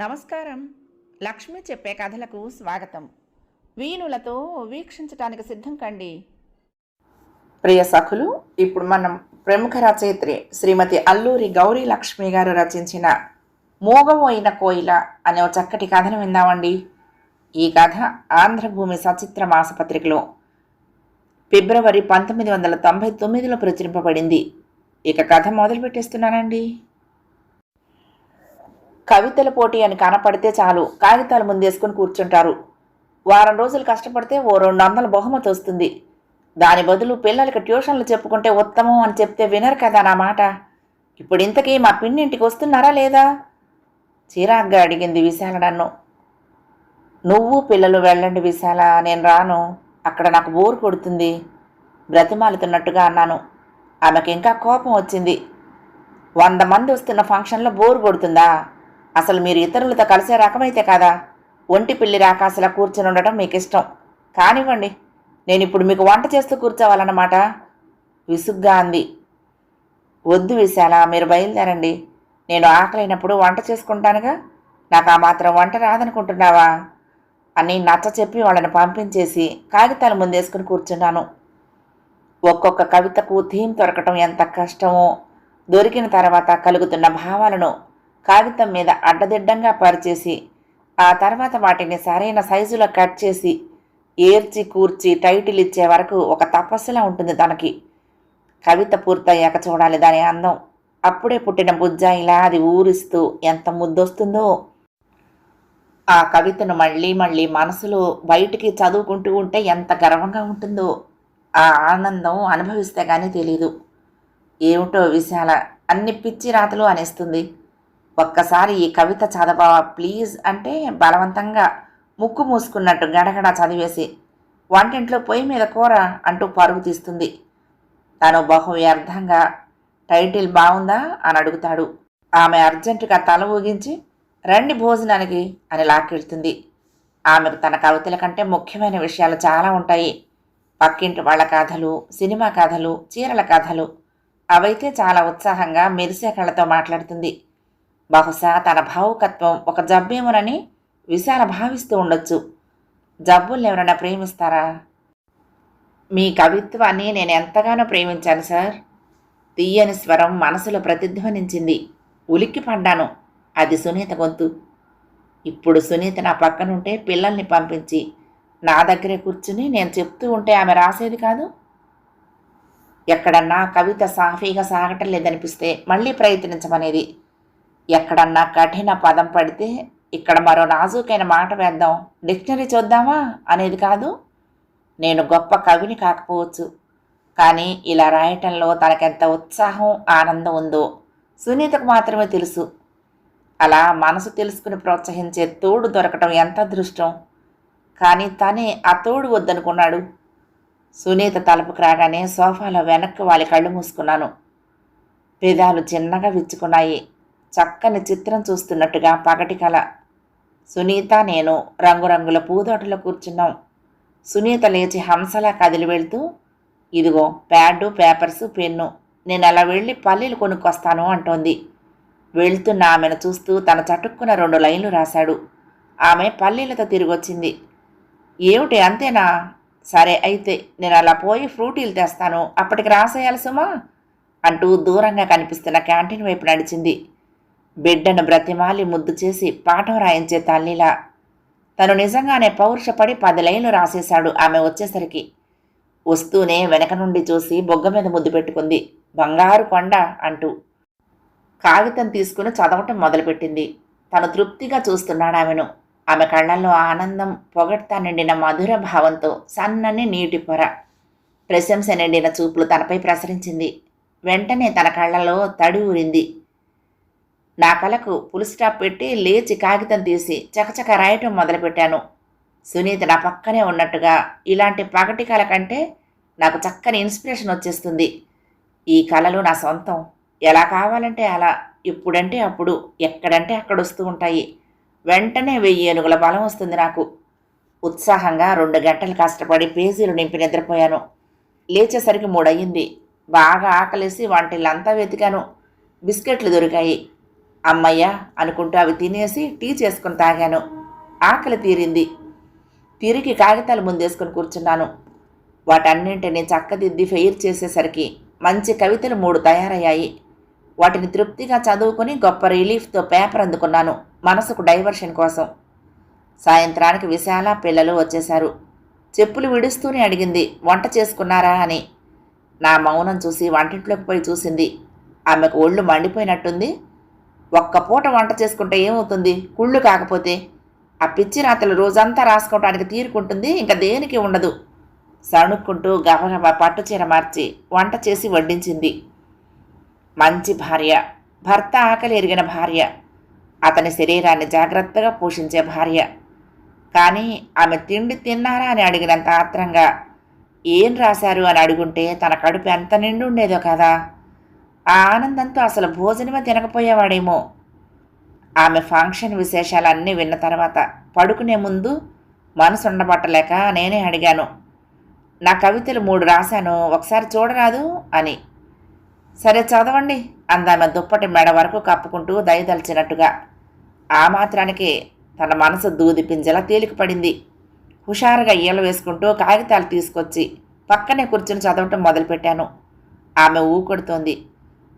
నమస్కారం. లక్ష్మి చెప్పే కథలకు స్వాగతం. వీణులతో వీక్షించటానికి సిద్ధం కండి. ప్రియ సఖులు ఇప్పుడు మనం ప్రముఖ రచయిత్రి శ్రీమతి అల్లూరి గౌరీ లక్ష్మి గారు రచించిన మూగవోయిన కోయిల అనే ఒక చక్కటి కథను విందామండి. ఈ కథ ఆంధ్రభూమి సచిత్ర మాసపత్రికలో ఫిబ్రవరి పంతొమ్మిది వందల తొంభై తొమ్మిదిలో ప్రచురింపబడింది. ఇక కథ మొదలు పెట్టేస్తున్నానండి కవితల పోటీ అని కనపడితే చాలు. కాగితాలు ముందేసుకుని కూర్చుంటారు. వారం రోజులు కష్టపడితే ఓ రెండు వందల బహుమతి వస్తుంది. దాని బదులు పిల్లలకి ట్యూషన్లు చెప్పుకుంటే ఉత్తమం అని చెప్తే వినరు కదా నా మాట. ఇప్పుడు ఇంతకీ మా పిన్నింటికి వస్తున్నారా లేదా? చిరాగ్గా అడిగింది విశాల నన్ను. నువ్వు పిల్లలు వెళ్ళండి విశాల నేను రాను. అక్కడ నాకు బోరు కొడుతుంది. బ్రతిమాలుతున్నట్టుగా అన్నాను. ఆమెకి ఇంకా కోపం వచ్చింది. వంద మంది వస్తున్న ఫంక్షన్లో బోరు కొడుతుందా? అసలు మీరు ఇతరులతో కలిసే రకమైతే కదా? ఒంటి పిల్లి రాకాసలా కూర్చొని ఉండటం మీకు ఇష్టం కానివ్వండి నేను ఇప్పుడు మీకు వంట చేస్తూ కూర్చోవాలన్నమాట. విసుగ్గా అంది. వద్దు విశాల మీరు బయలుదేరండి. నేను ఆకలైనప్పుడు వంట చేసుకుంటానుగా. నాకు ఆ మాత్రం వంట రాదనుకుంటున్నావా? అని నచ్చ చెప్పి వాళ్ళని పంపించేసి కాగితాలు ముందేసుకుని కూర్చున్నాను. ఒక్కొక్క కవితకు థీమ్ దొరకటం ఎంత కష్టమో దొరికిన తర్వాత కలుగుతున్న భావాలను కాగితం మీద అడ్డదిడ్డంగా పరిచేసి ఆ తర్వాత వాటిని సరైన సైజులో కట్ చేసి ఏర్చి కూర్చి టైటిల్ ఇచ్చే వరకు ఒక తపస్సులా ఉంటుంది తనకి. కవిత పూర్తయ్యాక చూడాలి దాని అందం. అప్పుడే పుట్టిన బుజ్జాయిలా అది ఊరిస్తూ ఎంత ముద్దొస్తుందో. ఆ కవితను మళ్ళీ మళ్ళీ మనసులో బయటికి చదువుకుంటూ ఉంటే ఎంత గర్వంగా ఉంటుందో. ఆ ఆనందం అనుభవిస్తే కానీ తెలీదు. ఏమిటో విశాల అన్ని పిచ్చి రాతలు అనేస్తుంది. ఒక్కసారి ఈ కవిత చదవవా ప్లీజ్ అంటే బలవంతంగా ముక్కు మూసుకున్నట్టు గడగడ చదివేసి వంటింట్లో పొయ్యి మీద కూర అంటూ పరుగు తీస్తుంది. తను బహు వ్యర్థంగా టైటిల్ బాగుందా అని అడుగుతాడు. ఆమె అర్జెంటుగా తల ఊగించి రండి భోజనానికి అని లాక్కెళ్తుంది ఆమెకు తన కవితల కంటే ముఖ్యమైన విషయాలు చాలా ఉంటాయి. పక్కింటి వాళ్ళ కథలు సినిమా కథలు చీరల కథలు అవైతే చాలా ఉత్సాహంగా మెరిసే కళ్ళతో మాట్లాడుతుంది. బహుశా తన భావుకత్వం ఒక జబ్బేమోనని విశాల భావిస్తూ ఉండొచ్చు. జబ్బుల్ని ఎవరైనా ప్రేమిస్తారా? మీ కవిత్వాన్ని నేను ఎంతగానో ప్రేమించాను సార్. తీయని స్వరం మనసులో ప్రతిధ్వనించింది. ఉలిక్కి పడ్డాను. అది సునీత గొంతు. ఇప్పుడు సునీత నా పక్కనుంటే పిల్లల్ని పంపించి నా దగ్గరే కూర్చుని నేను చెప్తూ ఉంటే ఆమె రాసేది కాదు? ఎక్కడన్నా కవిత సాఫీగా సాగటం లేదనిపిస్తే మళ్ళీ ప్రయత్నించమనేది. ఎక్కడన్నా కఠిన పదం పడితే ఇక్కడ మరో నాజూకైన మాట వేద్దాం. డిక్షనరీ చూద్దామా? అనేది కాదు. నేను గొప్ప కవిని కాకపోవచ్చు. కానీ ఇలా రాయటంలో తనకెంత ఉత్సాహం ఆనందం ఉందో సునీతకు మాత్రమే తెలుసు. అలా మనసు తెలుసుకుని ప్రోత్సహించే తోడు దొరకటం ఎంత అదృష్టం? కానీ తనే ఆ తోడు వద్దనుకున్నాడు. సునీత తలుపుకు రాగానే సోఫాలో వెనక్కి వాళ్ళ కళ్ళు మూసుకున్నాను. పెదాలు చిన్నగా విచ్చుకున్నాయి. చక్కని చిత్రం చూస్తున్నట్టుగా పగటి కల. సునీత నేను రంగురంగుల పూదోటలో కూర్చున్నాం. సునీత లేచి హంసలా కదిలి వెళ్తూ ఇదిగో ప్యాడు పేపర్సు పెన్ను. నేను అలా వెళ్ళి పల్లీలు కొనుక్కొస్తాను అంటోంది. వెళ్తున్న ఆమెను చూస్తూ తన చటుక్కున రెండు లైన్లు రాశాడు. ఆమె పల్లీలతో తిరిగొచ్చింది. ఏమిటి అంతేనా? సరే అయితే నేను అలా పోయి ఫ్రూటీలు తెస్తాను. అప్పటికి రాసేయాలి సుమా? అంటూ దూరంగా కనిపిస్తున్న క్యాంటీన్ వైపు నడిచింది. బిడ్డను బ్రతిమాలి ముద్దు చేసి పాఠం రాయించే తల్లిలా. తను నిజంగానే పౌరుషపడి పది లైన్లు రాసేశాడు. ఆమె వచ్చేసరికి వస్తూనే వెనక నుండి చూసి బొగ్గ మీద ముద్దు పెట్టుకుంది. బంగారు కొండ అంటూ కాగితం తీసుకుని చదవటం మొదలుపెట్టింది. తను తృప్తిగా చూస్తున్నాడు ఆమెను. ఆమె కళ్ళల్లో ఆనందం పొగడ్తా నిండిన మధుర భావంతో సన్నని నీటి పొర ప్రశంస నిండిన చూపులు తనపై ప్రసరించింది. వెంటనే తన కళ్ళలో తడి ఊరింది. నా కలకు పుల్ స్టాప్ పెట్టి లేచి కాగితం తీసి చకచక రాయటం మొదలుపెట్టాను. సునీత నా పక్కనే ఉన్నట్టుగా ఇలాంటి పగటి కళ కంటే నాకు చక్కని ఇన్స్పిరేషన్ వచ్చేస్తుంది. ఈ కళలు నా సొంతం. ఎలా కావాలంటే అలా ఇప్పుడంటే అప్పుడు ఎక్కడంటే అక్కడ వస్తూ ఉంటాయి. వెంటనే వెయ్యి ఏనుగుల బలం వస్తుంది నాకు. ఉత్సాహంగా రెండు గంటలు కష్టపడి పేజీలు నింపి నిద్రపోయాను. లేచేసరికి మూడయ్యింది. బాగా ఆకలేసి వంటిల్లంతా వెతికాను. బిస్కెట్లు దొరికాయి. అమ్మయ్య అనుకుంటూ అవి తినేసి టీ చేసుకుని తాగాను. ఆకలి తీరింది. తిరిగి కాగితాలు ముందేసుకుని కూర్చున్నాను. వాటన్నింటినీ చక్కదిద్ది ఫెయిర్ చేసేసరికి మంచి కవితలు మూడు తయారయ్యాయి. వాటిని తృప్తిగా చదువుకొని గొప్ప రిలీఫ్తో పేపర్ అందుకున్నాను మనసుకు డైవర్షన్ కోసం. సాయంత్రానికి విశాల పిల్లలు వచ్చేశారు. చెప్పులు విడుస్తూనే అడిగింది వంట చేసుకున్నారా? అని. నా మౌనం చూసి వంటింట్లోకి పోయి చూసింది. ఆమెకు ఒళ్ళు మండిపోయినట్టుంది. ఒక్క పూట వంట చేసుకుంటే ఏమవుతుంది? కుళ్ళు కాకపోతే. ఆ పిచ్చి రాతలు రోజంతా రాసుకోవటానికి తీరుకుంటుంది ఇంకా దేనికి ఉండదు. సణుక్కుంటూ గబగబా పట్టుచీర మార్చి వంట చేసి వడ్డించింది. మంచి భార్య. భర్త ఆకలి ఎరిగిన భార్య. అతని శరీరాన్ని జాగ్రత్తగా పోషించే భార్య. కానీ ఆమె తిండి తిన్నారా అని అడిగినంత ఆత్రంగా ఏం రాశారు? అని అడుగుంటే తన కడుపు ఎంత నిండుండేదో కదా. ఆ ఆనందంతో అసలు భోజనమే తినకపోయేవాడేమో. ఆమె ఫంక్షన్ విశేషాలన్నీ విన్న తర్వాత పడుకునే ముందు మనసు ఉండబట్టలేక నేనే అడిగాను నా కవితలు మూడు రాశాను ఒకసారి చూడరాదు? అని. సరే చదవండి అందామె దుప్పటి మెడ వరకు కప్పుకుంటూ దయదలిచినట్టుగా ఆ మాత్రానికి తన మనసు దూది పింజలా తేలికపడింది హుషారుగా ఈల వేసుకుంటూ కాగితాలు తీసుకొచ్చి పక్కనే కూర్చుని చదవటం మొదలుపెట్టాను. ఆమె ఊకొడుతోంది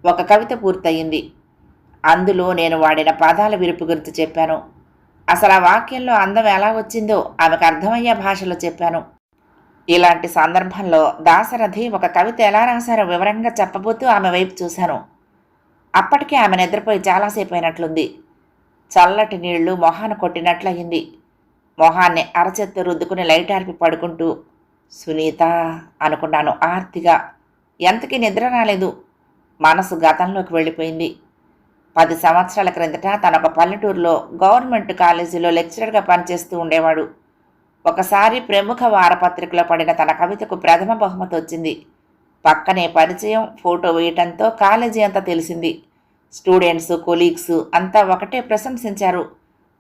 ఒక కవిత పూర్తయింది. అందులో నేను వాడిన పదాల విరుపు గురించి చెప్పాను. అసలు ఆ వాక్యంలో అందం ఎలా వచ్చిందో ఆమెకు అర్థమయ్యే భాషలో చెప్పాను. ఇలాంటి సందర్భంలో దాశరథి ఒక కవిత ఎలా రాశారో వివరంగా చెప్పబోతూ ఆమె వైపు చూశాను. అప్పటికే ఆమె నిద్రపోయి చాలాసేపు అయినట్లుంది. చల్లటి నీళ్ళు మొహాన కొట్టినట్లయింది. మొహాన్ని అరచెత్త రుద్దుకుని లైట్ ఆర్పి పడుకుంటూ సునీత అనుకున్నాను ఆర్తిగా. ఎంతకీ నిద్ర రాలేదు? మనసు గతంలోకి వెళ్ళిపోయింది. పది సంవత్సరాల క్రిందట తన ఒక పల్లెటూరులో గవర్నమెంట్ కాలేజీలో లెక్చరర్గా పనిచేస్తూ ఉండేవాడు. ఒకసారి ప్రముఖ వారపత్రికలో పడిన తన కవితకు ప్రథమ బహుమతి వచ్చింది. పక్కనే పరిచయం ఫోటో వేయటంతో కాలేజీ అంతా తెలిసింది. స్టూడెంట్స్ కొలీగ్స్ అంతా ఒకటే ప్రశంసించారు.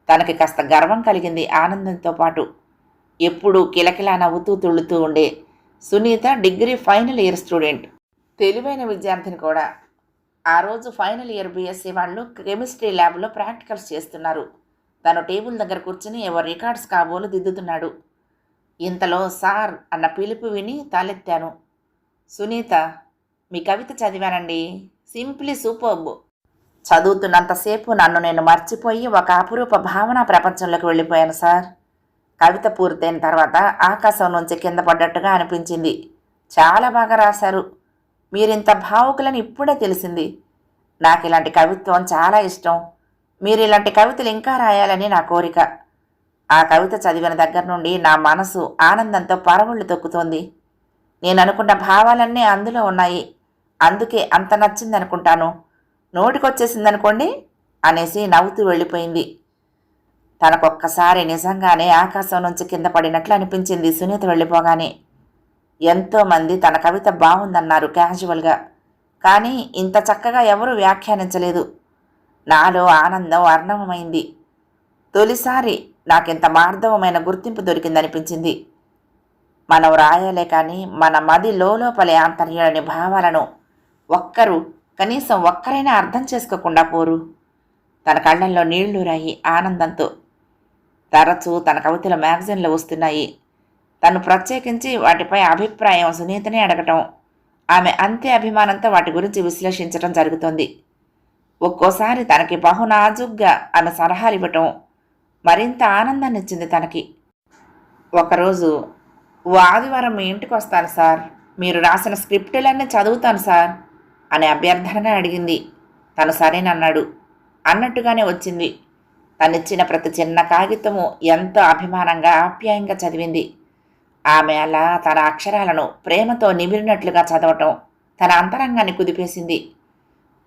తనకి కాస్త గర్వం కలిగింది ఆనందంతో పాటు. ఎప్పుడూ కిలకిలా నవ్వుతూ తుళ్ళుతూ ఉండే Sunitha degree final year student. తెలివైన విద్యార్థిని కూడా. ఆ రోజు ఫైనల్ ఇయర్ బీఎస్సీ వాళ్ళు కెమిస్ట్రీ ల్యాబ్లో ప్రాక్టికల్స్ చేస్తున్నారు. తను టేబుల్ దగ్గర కూర్చుని ఎవరు రికార్డ్స్ కాబోలు దిద్దుతున్నాడు. ఇంతలో సార్ అన్న పిలుపు విని తలెత్తాను. సునీత మీ కవిత చదివానండి. Simply superb. చదువుతున్నంతసేపు నన్ను నేను మర్చిపోయి ఒక అపురూప భావన ప్రపంచంలోకి వెళ్ళిపోయాను సార్. కవిత పూర్తయిన తర్వాత ఆకాశం నుంచి కింద పడ్డట్టుగా అనిపించింది. చాలా బాగా రాశారు. మీరింత భావుకులని ఇప్పుడే తెలిసింది. నాకు ఇలాంటి కవిత్వం చాలా ఇష్టం. మీరు ఇలాంటి కవితలు ఇంకా రాయాలని నా కోరిక. ఆ కవిత చదివిన దగ్గర నుండి నా మనసు ఆనందంతో పరవళ్ళు తొక్కుతోంది. నేను అనుకున్న భావాలన్నీ అందులో ఉన్నాయి. అందుకే అంత నచ్చిందనుకుంటాను. నోటికొచ్చేసిందనుకోండి అనేసి నవ్వుతూ వెళ్ళిపోయింది. తనకొక్కసారి నిజంగానే ఆకాశం నుంచి కింద పడినట్లు అనిపించింది సునీత వెళ్ళిపోగానే. ఎంతోమంది తన కవిత బాగుందన్నారు క్యాజువల్గా కానీ ఇంత చక్కగా ఎవరూ వ్యాఖ్యానించలేదు. నాలో ఆనందం అర్ణవమైంది. తొలిసారి నాకింత మార్ధవమైన గుర్తింపు దొరికిందనిపించింది. మనం రాయాలే కానీ మన మది లోపలి ఆంతర్యాలని భావాలను ఒక్కరు కనీసం ఒక్కరైనా అర్థం చేసుకోకుండా పోరు. తన కళ్ళల్లో నీళ్ళు రాయి ఆనందంతో. తరచూ తన కవితల మ్యాగజైన్లు వస్తున్నాయి. తను ప్రత్యేకించి వాటిపై అభిప్రాయం సునీతనే అడగటం. ఆమె అంతే అభిమానంతో వాటి గురించి విశ్లేషించడం జరుగుతుంది. ఒక్కోసారి తనకి బహునాజుగ్గా ఆమె సలహాలు ఇవ్వటం మరింత ఆనందాన్ని ఇచ్చింది తనకి. ఒకరోజు ఓ ఆదివారం మీ ఇంటికి వస్తాను సార్. మీరు రాసిన స్క్రిప్టులన్నీ చదువుతాను సార్ అనే అభ్యర్థనగా అడిగింది. తను సరేనన్నాడు అన్నట్టుగానే వచ్చింది. తనిచ్చిన ప్రతి చిన్న కాగితము ఎంతో అభిమానంగా ఆప్యాయంగా చదివింది. ఆమె అలా తన అక్షరాలను ప్రేమతో నిమిరినట్లుగా చదవటం తన అంతరంగాన్ని కుదిపేసింది.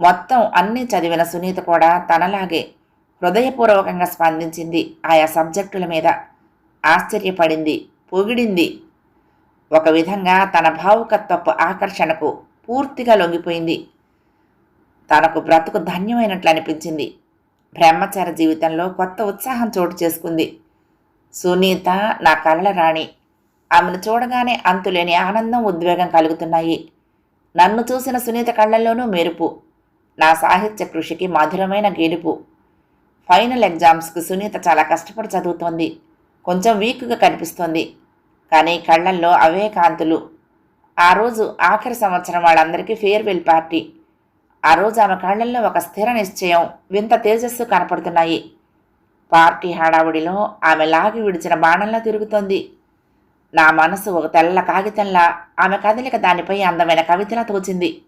మొత్తం అన్నీ చదివిన సునీత కూడా తనలాగే హృదయపూర్వకంగా స్పందించింది ఆయా సబ్జెక్టుల మీద. ఆశ్చర్యపడింది పొగిడింది. ఒక విధంగా తన భావుకత్వపు ఆకర్షణకు పూర్తిగా లొంగిపోయింది. తనకు బ్రతుకు ధన్యమైనట్లు అనిపించింది. బ్రహ్మచార జీవితంలో కొత్త ఉత్సాహం చోటు చేసుకుంది. సునీత నా కలల రాణి ఆమెను చూడగానే అంతులేని ఆనందం ఉద్వేగం కలుగుతున్నాయి. నన్ను చూసిన సునీత కళ్ళల్లోనూ మెరుపు. నా సాహిత్య కృషికి మధురమైన గెలుపు. ఫైనల్ ఎగ్జామ్స్కి సునీత చాలా కష్టపడి చదువుతోంది. కొంచెం వీక్గా కనిపిస్తోంది. కానీ కళ్ళల్లో అవే కాంతులు. ఆ రోజు ఆఖరి సంవత్సరం వాళ్ళందరికీ ఫేర్వెల్ పార్టీ. ఆ రోజు ఆమె కళ్ళల్లో ఒక స్థిర నిశ్చయం వింత తేజస్సు కనపడుతున్నాయి. పార్టీ హడావుడిలో ఆమె లాగి విడిచిన బాణంలో తిరుగుతోంది. నా మనసు ఒక తెల్ల కాగితంలా ఆమె కదలిక దానిపై అందమైన కవితలా తోచింది.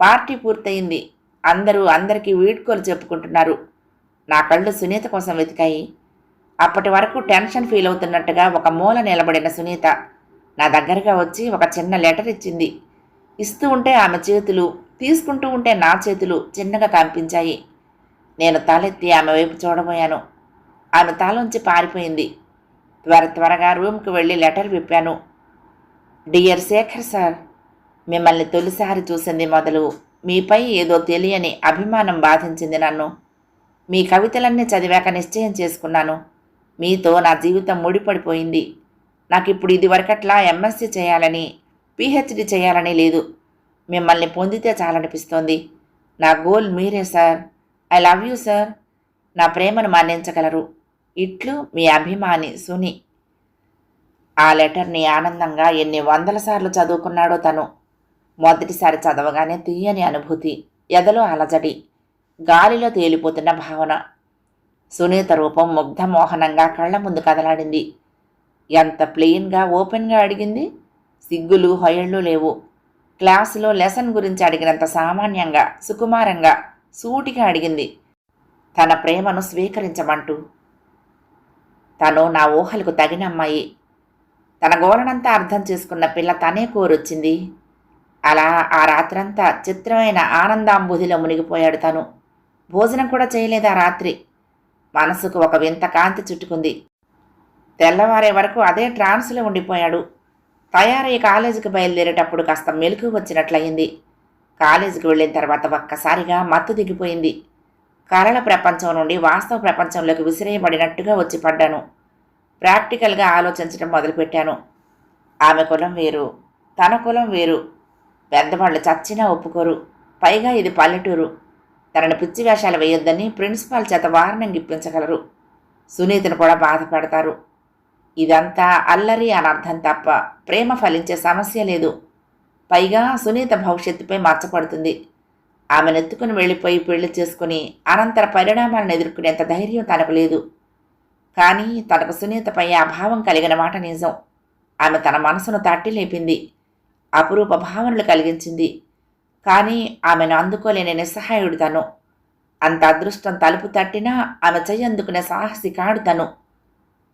పార్టీ పూర్తయింది. అందరూ అందరికీ వీడ్కోలు చెప్పుకుంటున్నారు. నా కళ్ళు సునీత కోసం వెతికాయి. అప్పటి వరకు టెన్షన్ ఫీల్ అవుతున్నట్టుగా ఒక మూల నిలబడిన సునీత నా దగ్గరగా వచ్చి ఒక చిన్న లెటర్ ఇచ్చింది. ఇస్తూ ఉంటే ఆమె చేతులు తీసుకుంటూ ఉంటే నా చేతులు చిన్నగా కనిపించాయి నేను తలెత్తి ఆమె వైపు చూడబోయాను. ఆమె తలోంచి పారిపోయింది. త్వర త్వరగా రూమ్కి వెళ్ళి లెటర్ విప్పాను. డియర్ శేఖర్ సార్ మిమ్మల్ని తొలిసారి చూసింది మొదలు. మీపై ఏదో తెలియని అభిమానం బాధించింది నన్ను. మీ కవితలన్నీ చదివాక నిశ్చయం చేసుకున్నాను. మీతో నా జీవితం ముడిపడిపోయింది. నాకు ఇప్పుడు ఇదివరకట్లా ఎంఎస్సి చేయాలని పిహెచ్డి చేయాలని లేదు. మిమ్మల్ని పొందితే చాలనిపిస్తోంది. నా గోల్ మీరే sir. I love you sir. నా ప్రేమను మన్నించగలరు. ఇట్లు మీ అభిమాని సుని. ఆ లెటర్ని ఆనందంగా ఎన్ని వందల సార్లు చదువుకున్నాడో తను. మొదటిసారి చదవగానే తీయని అనుభూతి ఎదలో అలజడి గాలిలో తేలిపోతున్న భావన. సునీత రూపం ముగ్ధమోహనంగా కళ్ళ ముందు కదలాడింది. ఎంత ప్లెయిన్గా ఓపెన్గా అడిగింది? సిగ్గులు హొయళ్ళు లేవు. క్లాసులో లెసన్ గురించి అడిగినంత సామాన్యంగా సుకుమారంగా సూటిగా అడిగింది. తన ప్రేమను స్వీకరించమంటూ తను నా ఊహలకు తగిన అమ్మాయి. తన గోలనంతా అర్థం చేసుకున్న పిల్ల తనే కోరొచ్చింది. అలా ఆ రాత్రంతా చిత్రమైన ఆనందాంబుధిలో మునిగిపోయాడు తను. భోజనం కూడా చేయలేదు ఆ రాత్రి. మనసుకు ఒక వింత కాంతి చుట్టుకుంది. తెల్లవారే వరకు అదే ట్రాన్స్లో ఉండిపోయాడు. తయారయ్యి కాలేజీకి బయలుదేరేటప్పుడు కాస్త మెలకు వచ్చినట్లయింది. కాలేజీకి వెళ్ళిన తర్వాత ఒక్కసారిగా మత్తు దిగిపోయింది. కలల ప్రపంచం నుండి వాస్తవ ప్రపంచంలోకి విసిరేయబడినట్టుగా వచ్చి పడ్డాను. ప్రాక్టికల్గా ఆలోచించడం మొదలుపెట్టాను. ఆమె కులం వేరు తన కులం వేరు. పెద్దవాళ్ళు చచ్చినా ఒప్పుకోరు. పైగా ఇది పల్లెటూరు. తనని పిచ్చి వేషాలు వేయొద్దని ప్రిన్సిపాల్ చేత వారణం ఇప్పించగలరు. సునీతను కూడా బాధపడతారు ఇదంతా అల్లరి అనర్థం తప్ప ప్రేమ ఫలించే సమస్య లేదు. పైగా సునీత భవిష్యత్తుపై మచ్చపడుతుంది. ఆమెనెత్తుకుని వెళ్ళిపోయి పెళ్ళి చేసుకుని అనంతర పరిణామాలను ఎదుర్కొనేంత ధైర్యం తనకు లేదు. కానీ తనకు సునీతపై అభావం కలిగిన మాట నిజం. ఆమె తన మనసును తట్టి లేపింది. అపురూప భావనలు కలిగించింది. కానీ ఆమెను అందుకోలేని నిస్సహాయుడు తను. అంత అదృష్టం తలుపు తట్టినా ఆమె చెయ్యి అందుకునే సాహసి కాడు తను.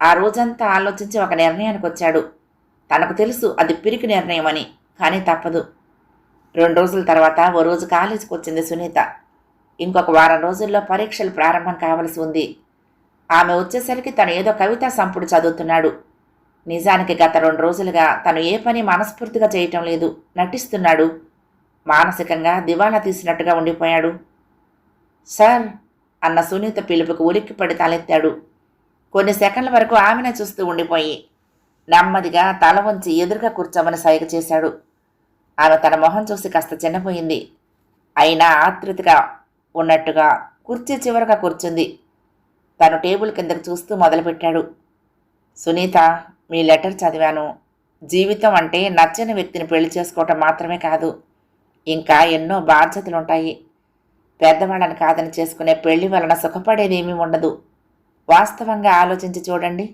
ఆ రోజంతా ఆలోచించి ఒక నిర్ణయానికి వచ్చాడు తనకు తెలుసు అది పిరికి నిర్ణయం అని కానీ తప్పదు. రెండు రోజుల తర్వాత ఓ రోజు కాలేజీకి వచ్చింది సునీత. ఇంకొక వారం రోజుల్లో పరీక్షలు ప్రారంభం కావలసి ఉంది. ఆమె వచ్చేసరికి తను ఏదో కవితా సంపుడు చదువుతున్నాడు. నిజానికి గత రెండు రోజులుగా తను ఏ పని మనస్ఫూర్తిగా చేయటం లేదు. నటిస్తున్నాడు. మానసికంగా దివాలా తీసినట్టుగా ఉండిపోయాడు. సార్ అన్న సునీత పిలుపుకు ఉలిక్కిపడి తలెత్తాడు. కొన్ని సెకండ్ల వరకు ఆమెనే చూస్తూ ఉండిపోయి నెమ్మదిగా తల వంచి ఎదురుగా కూర్చోమని సైగ చేశాడు. ఆమె తన మొహం చూసి కాస్త చిన్నపోయింది. అయినా ఆతృతగా ఉన్నట్టుగా కుర్చీ చివరగా కూర్చుంది. తను టేబుల్ కిందకు చూస్తూ మొదలుపెట్టాడు. సునీత మీ లెటర్ చదివాను. జీవితం అంటే నచ్చని వ్యక్తిని పెళ్ళి చేసుకోవటం మాత్రమే కాదు. ఇంకా ఎన్నో బాధ్యతలుంటాయి. పెద్దవాళ్ళని కాదని చేసుకునే పెళ్ళి వలన సుఖపడేదేమీ ఉండదు. వాస్తవంగా ఆలోచించి చూడండి.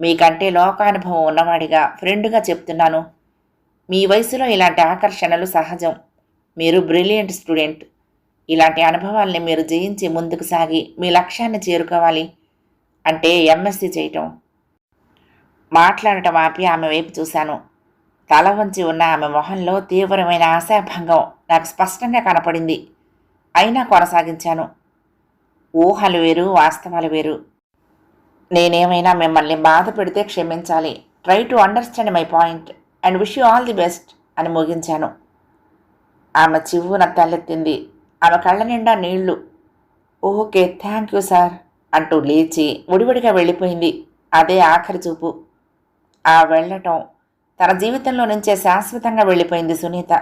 మీకంటే లోకానుభవం ఉన్నవాడిగా ఫ్రెండ్గా చెప్తున్నాను. మీ వయసులో ఇలాంటి ఆకర్షణలు సహజం. మీరు బ్రిలియంట్ స్టూడెంట్. ఇలాంటి అనుభవాల్ని మీరు జయించి ముందుకు సాగి మీ లక్ష్యాన్ని చేరుకోవాలి. అంటే ఎంఎస్సి చేయటం. మాట్లాడటం ఆపి ఆమె వైపు చూశాను. తల వంచి ఉన్న ఆమె మొహంలో తీవ్రమైన ఆశాభంగం నాకు స్పష్టంగా కనపడింది. అయినా కొనసాగించాను. ఊహలు వేరు వాస్తవాలు వేరు. నేనేమైనా మిమ్మల్ని బాధ పెడితే క్షమించాలి. Try to understand my point. And wish you all the best అని ముగించాను. ఆమె చివ్వున తలెత్తింది. ఆమె కళ్ళ నిండా నీళ్ళు. ఓకే థ్యాంక్ యూ సార్ అంటూ లేచి ఉడివిడిగా వెళ్ళిపోయింది. అదే ఆఖరి చూపు. ఆ వెళ్ళటం తన జీవితంలో నుంచే శాశ్వతంగా వెళ్ళిపోయింది సునీత.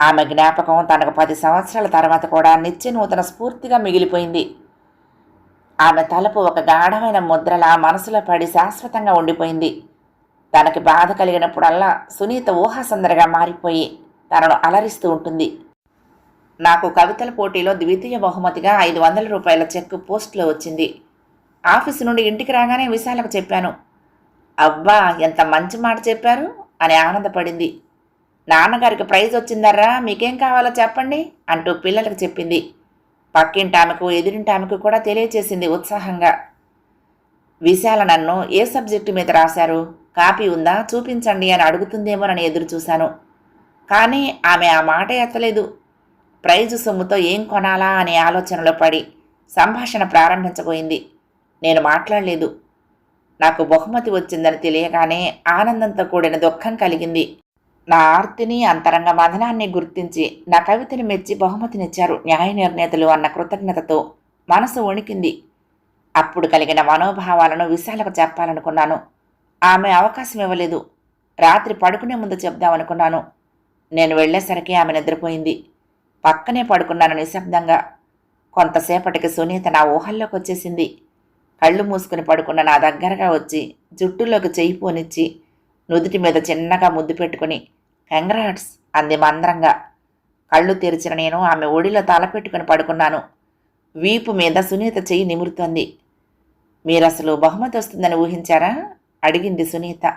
ఆమె జ్ఞాపకం తనకు పది సంవత్సరాల తర్వాత కూడా నిత్య నూతన స్ఫూర్తిగా మిగిలిపోయింది. ఆమె తలుపు ఒక గాఢమైన ముద్రలా మనసులో పడి శాశ్వతంగా ఉండిపోయింది. తనకి బాధ కలిగినప్పుడల్లా సునీత ఊహాసందరగా మారిపోయి తనను అలరిస్తూ ఉంటుంది. నాకు కవితల పోటీలో ద్వితీయ బహుమతిగా ఐదు వందల రూపాయల చెక్కు పోస్ట్లో వచ్చింది. ఆఫీసు నుండి ఇంటికి రాగానే విశాలకు చెప్పాను. అబ్బా ఎంత మంచి మాట చెప్పారు అని ఆనందపడింది. నాన్నగారికి ప్రైజ్ వచ్చిందర్రా మీకేం కావాలో చెప్పండి అంటూ పిల్లలకు చెప్పింది. పక్కింటి ఆమెకు ఎదురింటి ఆమెకు కూడా తెలియచేసింది ఉత్సాహంగా. విశాల నన్ను ఏ సబ్జెక్టు మీద రాశారు? కాపీ ఉందా? చూపించండి అని అడుగుతుందేమోనని ఎదురు చూశాను. కానీ ఆమె ఆ మాట ఎత్తలేదు. ప్రైజు సొమ్ముతో ఏం కొనాలా అనే ఆలోచనలో పడి సంభాషణ ప్రారంభించబోయింది. నేను మాట్లాడలేదు. నాకు బహుమతి వచ్చిందని తెలియగానే ఆనందంతో కూడిన దుఃఖం కలిగింది. నా ఆర్తిని అంతరంగ మదనాన్ని గుర్తించి నా కవితని మెచ్చి బహుమతినిచ్చారు న్యాయ నిర్ణేతలు అన్న కృతజ్ఞతతో మనసు వణికింది. అప్పుడు కలిగిన మనోభావాలను విశాలకు చెప్పాలనుకున్నాను. ఆమె అవకాశం ఇవ్వలేదు. రాత్రి పడుకునే ముందు చెప్దామనుకున్నాను నేను వెళ్ళేసరికి ఆమె నిద్రపోయింది. పక్కనే పడుకున్నాను నిశ్శబ్దంగా. కొంతసేపటికి సునీత నా ఊహల్లోకి వచ్చేసింది కళ్ళు మూసుకుని పడుకున్న నా దగ్గరగా వచ్చి జుట్టులోకి చెయ్యి పోనిచ్చి నుదుటి మీద చిన్నగా ముద్దు పెట్టుకుని కంగ్రాట్స్ అంది మంద్రంగా. కళ్ళు తెరిచిన నేను ఆమె ఒడిలో తల పెట్టుకుని పడుకున్నాను. వీపు మీద సునీత చెయ్యి నిమురుతోంది. మీరసలు బహుమతి వస్తుందని ఊహించారా? అడిగింది సునీత.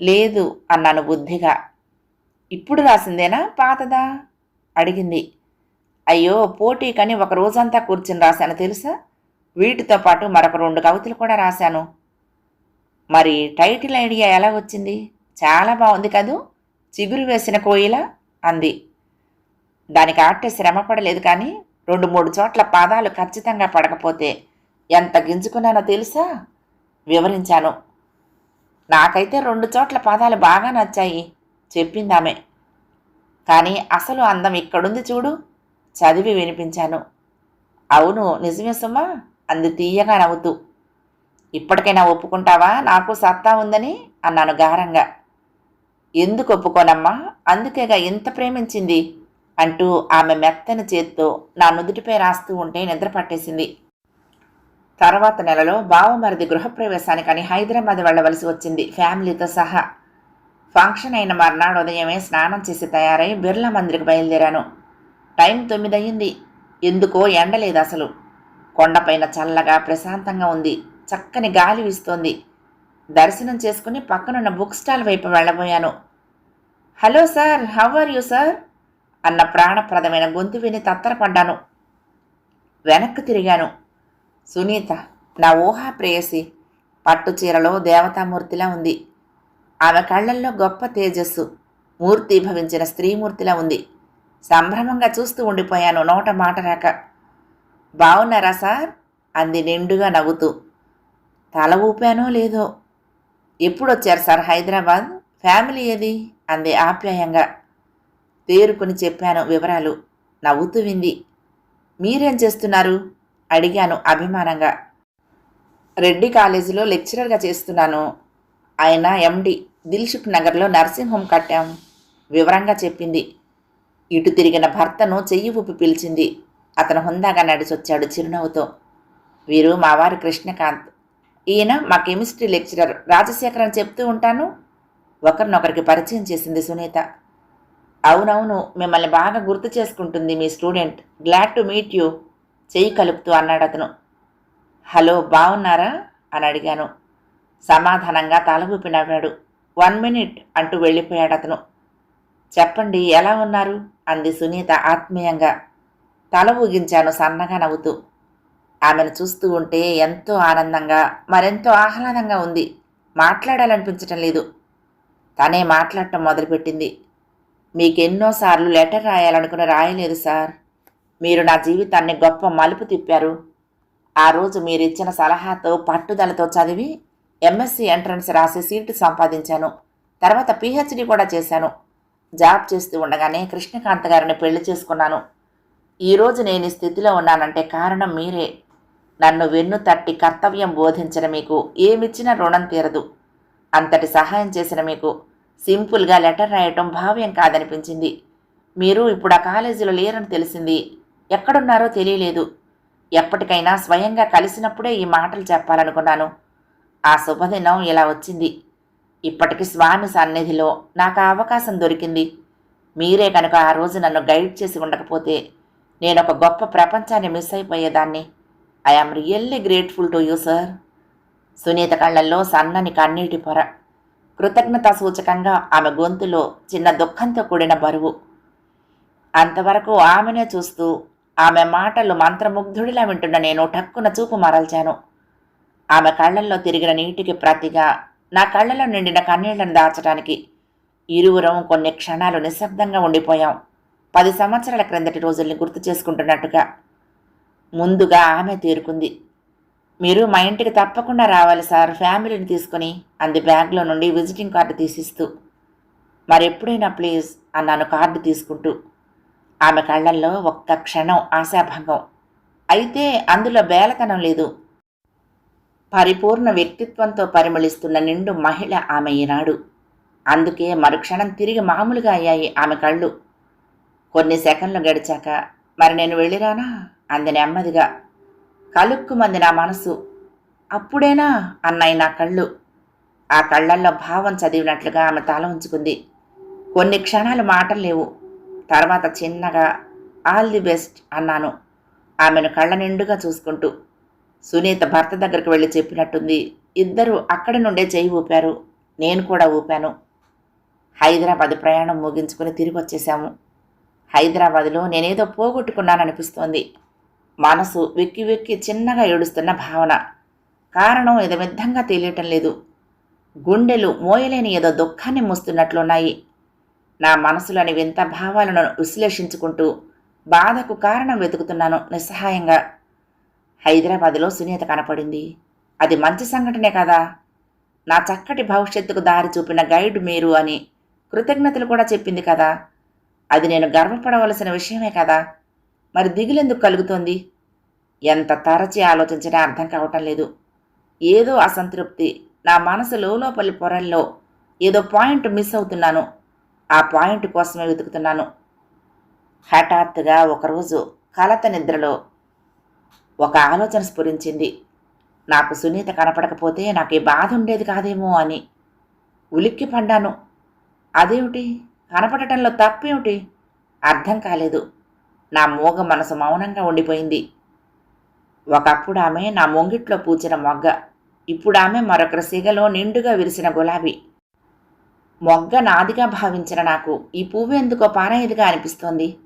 లేదు అన్నాను బుద్ధిగా. ఇప్పుడు రాసిందేనా పాతదా? అడిగింది. అయ్యో పోటీకని ఒక రోజంతా కూర్చుని రాశాను తెలుసా? వీటితో పాటు మరొక రెండు కవితలు కూడా రాశాను. మరి టైటిల్ ఐడియా ఎలా వచ్చింది? చాలా బాగుంది కదూ? చిగురు వేసిన కోయిల? అంది. దానికి ఆటే శ్రమ పడలేదు కానీ రెండు మూడు చోట్ల పాదాలు ఖచ్చితంగా పడకపోతే ఎంత గింజుకున్నానో తెలుసా? వివరించాను. నాకైతే రెండు చోట్ల పాదాలు బాగా నచ్చాయి చెప్పిందామె కానీ అసలు అందం ఇక్కడుంది చూడు చదివి వినిపించాను. అవును నిజమే సుమ్మా అంది తీయగా నవ్వుతూ. ఇప్పటికైనా ఒప్పుకుంటావా? నాకు సత్తా ఉందని అన్నాను గారంగా. ఎందుకు ఒప్పుకోనమ్మా? అందుకేగా ఇంత ప్రేమించింది? అంటూ ఆమె మెత్తని చేత్తో నా నుదుటిపై రాస్తూ ఉంటే నిద్ర పట్టేసింది తర్వాత నెలలో బావమరిది గృహప్రవేశానికని హైదరాబాద్ వెళ్ళవలసి వచ్చింది. ఫ్యామిలీతో సహా ఫంక్షన్ అయిన మర్నాడు ఉదయమే స్నానం చేసి తయారై బిర్లా మందిరికి బయలుదేరాను. టైం తొమ్మిది అయ్యింది ఎందుకో ఎండలేదు అసలు. కొండపైన చల్లగా ప్రశాంతంగా ఉంది. చక్కని గాలి వీస్తోంది. దర్శనం చేసుకుని పక్కనున్న బుక్ స్టాల్ వైపు వెళ్ళబోయాను. Hello sir how are you sir? అన్న ప్రాణప్రదమైన గొంతు విని తత్తరపడ్డాను. వెనక్కి తిరిగాను. సునీత నా ఊహా ప్రేయసి. పట్టు చీరలో దేవతామూర్తిలా ఉంది. ఆమె కళ్ళల్లో గొప్ప తేజస్సు. మూర్తి భవించిన స్త్రీమూర్తిలా ఉంది. సంభ్రమంగా చూస్తూ ఉండిపోయాను నోట మాట రాక. బాగున్నారా సార్? అంది నిండుగా నవ్వుతూ. తల ఊపానో లేదో? ఎప్పుడొచ్చారు సార్ హైదరాబాద్? ఫ్యామిలీ ఏది? అంది ఆప్యాయంగా. తేరుకుని చెప్పాను వివరాలు. నవ్వుతూ వింది. మీరేం చేస్తున్నారు? అడిగాను అభిమానంగా. రెడ్డి కాలేజీలో లెక్చరర్గా చేస్తున్నాను. ఆయన ఎండి దిల్షుక్ నగర్లో నర్సింగ్ హోమ్ కట్టాం. వివరంగా చెప్పింది. ఇటు తిరిగిన భర్తను చెయ్యి ఊపి పిలిచింది. అతను హుందాగా నడిచొచ్చాడు చిరునవ్వుతో. వీరు మావారి కృష్ణకాంత్. ఈయన మా కెమిస్ట్రీ లెక్చరర్ రాజశేఖర్ అని చెప్తూ ఉంటాను. ఒకరినొకరికి పరిచయం చేసింది సునీత. అవునవును మిమ్మల్ని బాగా గుర్తు చేసుకుంటుంది మీ student. Glad to meet you. చెయ్యి కలుపుతూ అన్నాడు అతను. హలో బాగున్నారా అని అడిగాను. సమాధానంగా తల నవ్వాడు. వన్ మినిట్ అంటూ వెళ్ళిపోయాడు అతను. చెప్పండి ఎలా ఉన్నారు? అంది సునీత ఆత్మీయంగా. తల ఊగించాను సన్నగా నవ్వుతూ. ఆమెను చూస్తూ ఉంటే ఎంతో ఆనందంగా మరెంతో ఆహ్లాదంగా ఉంది. మాట్లాడాలనిపించటం లేదు. తనే మాట్లాడటం మొదలుపెట్టింది. మీకెన్నోసార్లు లెటర్ రాయాలనుకుని రాయలేదు సార్. మీరు నా జీవితాన్ని గొప్ప మలుపు తిప్పారు. ఆ రోజు మీరిచ్చిన సలహాతో పట్టుదలతో చదివి ఎంఎస్సి ఎంట్రన్స్ రాసి సీటు సంపాదించాను. తర్వాత పిహెచ్డి కూడా చేశాను. జాబ్ చేస్తూ ఉండగానే కృష్ణకాంత్ గారిని పెళ్ళి చేసుకున్నాను. ఈరోజు నేను ఈ స్థితిలో ఉన్నానంటే కారణం మీరే. నన్ను వెన్ను తట్టి కర్తవ్యం బోధించిన మీకు ఏమిచ్చినా రుణం తీరదు. అంతటి సహాయం చేసిన మీకు సింపుల్గా లెటర్ రాయటం భావ్యం కాదనిపించింది. మీరు ఇప్పుడు ఆ కాలేజీలో లేరని తెలిసింది. ఎక్కడున్నారో తెలియలేదు. ఎప్పటికైనా స్వయంగా కలిసినప్పుడే ఈ మాటలు చెప్పాలనుకున్నాను. ఆ శుభదినం ఇలా వచ్చింది. ఇప్పటికి స్వామి సన్నిధిలో నాకు ఆ అవకాశం దొరికింది. మీరే కనుక ఆ రోజు నన్ను గైడ్ చేసి ఉండకపోతే నేను ఒక గొప్ప ప్రపంచాన్ని miss అయిపోయేదాన్ని. I am really grateful to you sir. Sunitha కళ్ళల్లో సన్నని కన్నీటి పొర. కృతజ్ఞతా సూచకంగా ఆమె గొంతులో చిన్న దుఃఖంతో కూడిన బరువు. అంతవరకు ఆమెనే చూస్తూ ఆమె మాటలు మంత్రముగ్ధుడిలా వింటున్న నేను టక్కున చూపు మరల్చాను. ఆమె కళ్ళల్లో తిరిగిన నీటికి ప్రతిగా నా కళ్ళలో నిండిన కన్నీళ్ళను దాచడానికి ఇరువురం కొన్ని క్షణాలు నిశ్శబ్దంగా ఉండిపోయాం. పది సంవత్సరాల క్రిందటి రోజుల్ని గుర్తు చేసుకుంటున్నట్టుగా. ముందుగా ఆమె తీరుకుంది. మీరు మా ఇంటికి తప్పకుండా రావాలి సార్ ఫ్యామిలీని తీసుకుని అంది బ్యాగ్లో నుండి విజిటింగ్ కార్డు తీసిస్తూ. మరెప్పుడైనా ప్లీజ్ అన్నాను కార్డు తీసుకుంటూ. ఆమె కళ్ళల్లో ఒక్క క్షణం ఆశాభంగం. అయితే అందులో బేలతనం లేదు. పరిపూర్ణ వ్యక్తిత్వంతో పరిమళిస్తున్న నిండు మహిళ ఆమె ఈనాడు. అందుకే మరుక్షణం తిరిగి మామూలుగా అయ్యాయి ఆమె కళ్ళు. కొన్ని సెకండ్లు గడిచాక మరి నేను వెళ్ళిరానా? అంది నెమ్మదిగా. కలుక్కుమంది నా మనసు. అప్పుడేనా? అన్నాయి నా కళ్ళు. ఆ కళ్ళల్లో భావం చదివినట్లుగా ఆమె తల ఉంచుకుంది. కొన్ని క్షణాలు మాటలు లేవు. తర్వాత చిన్నగా ఆల్ ది బెస్ట్ అన్నాను. ఆమెను కళ్ళ నిండుగా చూసుకుంటూ సునీత భర్త దగ్గరికి వెళ్ళి చెప్పినట్టుంది. ఇద్దరు అక్కడి నుండే చేయి ఊపారు. నేను కూడా ఊపాను. హైదరాబాద్ ప్రయాణం ముగించుకుని తిరిగి వచ్చేసాము హైదరాబాద్లో నేనేదో పోగొట్టుకున్నాననిపిస్తోంది. మనసు వెక్కి వెక్కి చిన్నగా ఏడుస్తున్న భావన. కారణం ఇదమిద్దంగా తెలియటం లేదు. గుండెలు మోయలేని ఏదో దుఃఖాన్ని మోస్తున్నట్లున్నాయి. నా మనసులోని వింత భావాలను విశ్లేషించుకుంటూ బాధకు కారణం వెతుకుతున్నాను నిస్సహాయంగా. హైదరాబాదులో సునీత కనపడింది. అది మంచి సంఘటనే కదా? నా చక్కటి భవిష్యత్తుకు దారి చూపిన గైడ్ మీరు అని కృతజ్ఞతలు కూడా చెప్పింది కదా? అది నేను గర్వపడవలసిన విషయమే కదా? మరి దిగులెందుకు కలుగుతోంది? ఎంత తరచి ఆలోచించినా అర్థం కావటం లేదు. ఏదో అసంతృప్తి. నా మనసు లోపలి పొరల్లో ఏదో పాయింట్ మిస్ అవుతున్నాను. ఆ పాయింట్ కోసమే వెతుకుతున్నాను. హఠాత్తుగా ఒకరోజు కలత నిద్రలో ఒక ఆలోచన స్ఫురించింది. నాకు సునీత కనపడకపోతే నాకు ఈ బాధ ఉండేది కాదేమో అని ఉలిక్కి పడ్డాను. అదేమిటి? కనపడటంలో తప్పేమిటి? అర్థం కాలేదు. నా మూగ మనసు మౌనంగా ఉండిపోయింది. ఒకప్పుడు ఆమె నా మొంగిట్లో పూచిన మొగ్గ. ఇప్పుడు ఆమె మరొకరి సిగలో నిండుగా విరిసిన గులాబీ. మొగ్గ నాదిగా భావించిన నాకు ఈ పువ్వు ఎందుకో పారాయిదిగా అనిపిస్తోంది.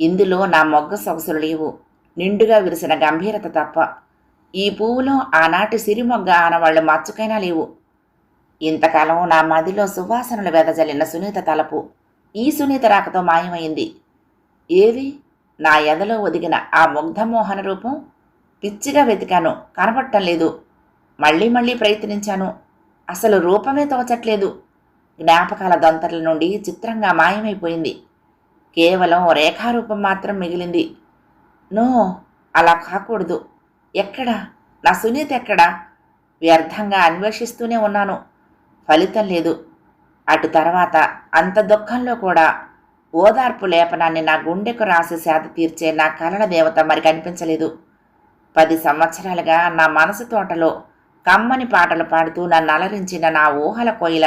ఇందులో నా మొగ్గ సొగసులు లేవు. నిండుగా విరిసిన గంభీరత తప్ప ఈ పువ్వులో ఆనాటి సిరిమొగ్గ ఆనవాళ్ళు మచ్చుకైనా లేవు. ఇంతకాలం నా మదిలో సువాసనలు వెదజల్లిన సునీత తలపు ఈ సునీత రాకతో మాయమైంది. ఏది? నా ఎదలో ఒదిగిన ఆ ముగ్ధమోహన రూపం? పిచ్చిగా వెతికాను కనపడటం లేదు. మళ్ళీ మళ్ళీ ప్రయత్నించాను. అసలు రూపమే తోచట్లేదు. జ్ఞాపకాల దొంతర్ల నుండి చిత్రంగా మాయమైపోయింది. కేవలం రేఖారూపం మాత్రం మిగిలింది. నో అలా కాకూడదు. ఎక్కడా? నా సునీత ఎక్కడా? వ్యర్థంగా అన్వేషిస్తూనే ఉన్నాను. ఫలితం లేదు. అటు తర్వాత అంత దుఃఖంలో కూడా ఓదార్పు లేపనాన్ని నా గుండెకు రాసి సేద తీర్చే నా కలల దేవత మరి కనిపించలేదు. పది సంవత్సరాలుగా నా మనసు తోటలో కమ్మని పాటలు పాడుతూ నన్ను అలరించిన నా ఊహల కోయిల